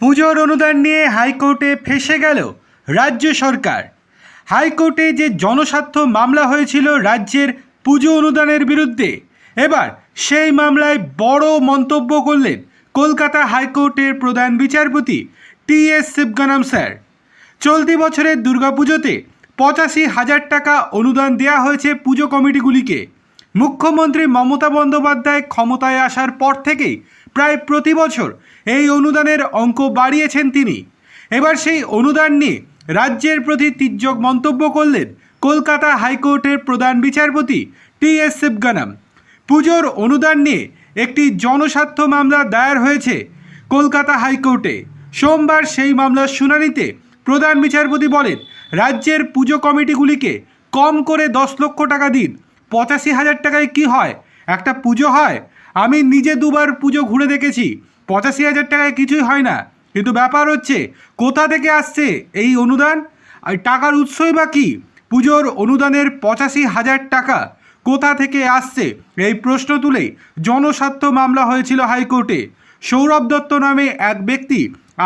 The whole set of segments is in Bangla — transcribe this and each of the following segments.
পুজোর অনুদান নিয়ে হাইকোর্টে ফেসে গেল রাজ্য সরকার। হাইকোর্টে যে জনস্বার্থ মামলা হয়েছিল রাজ্যের পুজো অনুদানের বিরুদ্ধে, এবার সেই মামলায় বড় মন্তব্য করলেন কলকাতা হাইকোর্টের প্রধান বিচারপতি টি এস শিবগানাম স্যার। চলতি বছরের দুর্গাপুজোতে পঁচাশি হাজার টাকা অনুদান দেওয়া হয়েছে পুজো কমিটিগুলিকে। মুখ্যমন্ত্রী মমতা বন্দ্যোপাধ্যায় ক্ষমতায় আসার পর থেকেই প্রায় প্রতি বছর এই অনুদানের অঙ্ক বাড়িয়েছেন তিনি। এবার সেই অনুদান নিয়ে রাজ্যের প্রতি তির্যক মন্তব্য করলেন কলকাতা হাইকোর্টের প্রধান বিচারপতি টি এস শিবগানাম। পুজোর অনুদান নিয়ে একটি জনস্বার্থ মামলা দায়ের হয়েছে কলকাতা হাইকোর্টে। সোমবার সেই মামলার শুনানিতে প্রধান বিচারপতি বলেন, রাজ্যের পুজো কমিটিগুলিকে কম করে দশ লক্ষ টাকা দিন, পঁচাশি হাজার টাকায় কি হয়? একটা পুজো হয়? আমি নিজে দুবার পুজো ঘুরে দেখেছি। পঁচাশি হাজার টাকায় কিছুই হয় না। কিন্তু ব্যাপার হচ্ছে, কোথা থেকে আসছে এই অনুদান? আর টাকার উৎসই বা কী? পুজোর অনুদানের পঁচাশি হাজার টাকা কোথা থেকে আসছে? এই প্রশ্ন তুলে জনস্বার্থ মামলা হয়েছিল হাইকোর্টে। সৌরভ দত্ত নামে এক ব্যক্তি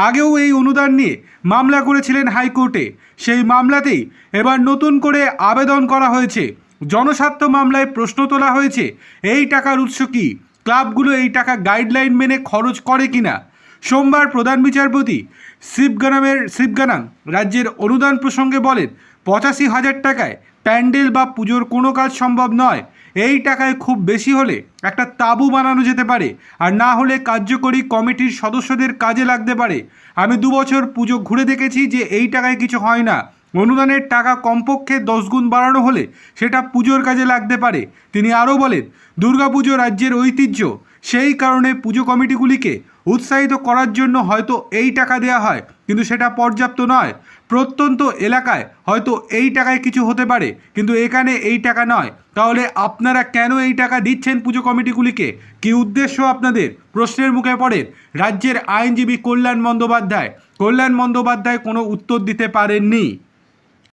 আগেও এই অনুদান নিয়ে মামলা করেছিলেন হাইকোর্টে। সেই মামলাতেই এবার নতুন করে আবেদন করা হয়েছে। জনস্বার্থ মামলায় প্রশ্ন তোলা হয়েছে, এই টাকার উৎস কী? ক্লাবগুলো এই টাকা গাইডলাইন মেনে খরচ করে কিনা? সোমবার প্রধান বিচারপতি শিবগানামের শিবগানাম রাজ্যের অনুদান প্রসঙ্গে বলেন, পঁচাশি হাজার টাকায় প্যান্ডেল বা পুজোর কোনো কাজ সম্ভব নয়। এই টাকায় খুব বেশি হলে একটা তাঁবু বানানো যেতে পারে, আর না হলে কার্যকরী কমিটির সদস্যদের কাজে লাগতে পারে। আমি দু বছর পুজো ঘুরে দেখেছি যে এই টাকায় কিছু হয় না। অনুদানের টাকা কমপক্ষে দশ গুণ বাড়ানো হলে সেটা পুজোর কাজে লাগতে পারে। তিনি আরও বলেন দুর্গাপুজো রাজ্যের ঐতিহ্য। সেই কারণে পুজো কমিটিগুলিকে উৎসাহিত করার জন্য হয়তো এই টাকা দেওয়া হয়, কিন্তু সেটা পর্যাপ্ত নয়। প্রত্যন্ত এলাকায় হয়তো এই টাকায় কিছু হতে পারে, কিন্তু এখানে এই টাকা নয়। তাহলে আপনারা কেন এই টাকা দিচ্ছেন পুজো কমিটিগুলিকে? কী উদ্দেশ্য আপনাদের? প্রশ্নের মুখে পড়েন, রাজ্যের আইনজীবী কল্যাণ বন্দ্যোপাধ্যায়। কল্যাণ বন্দ্যোপাধ্যায় কোনো উত্তর দিতে পারেননি।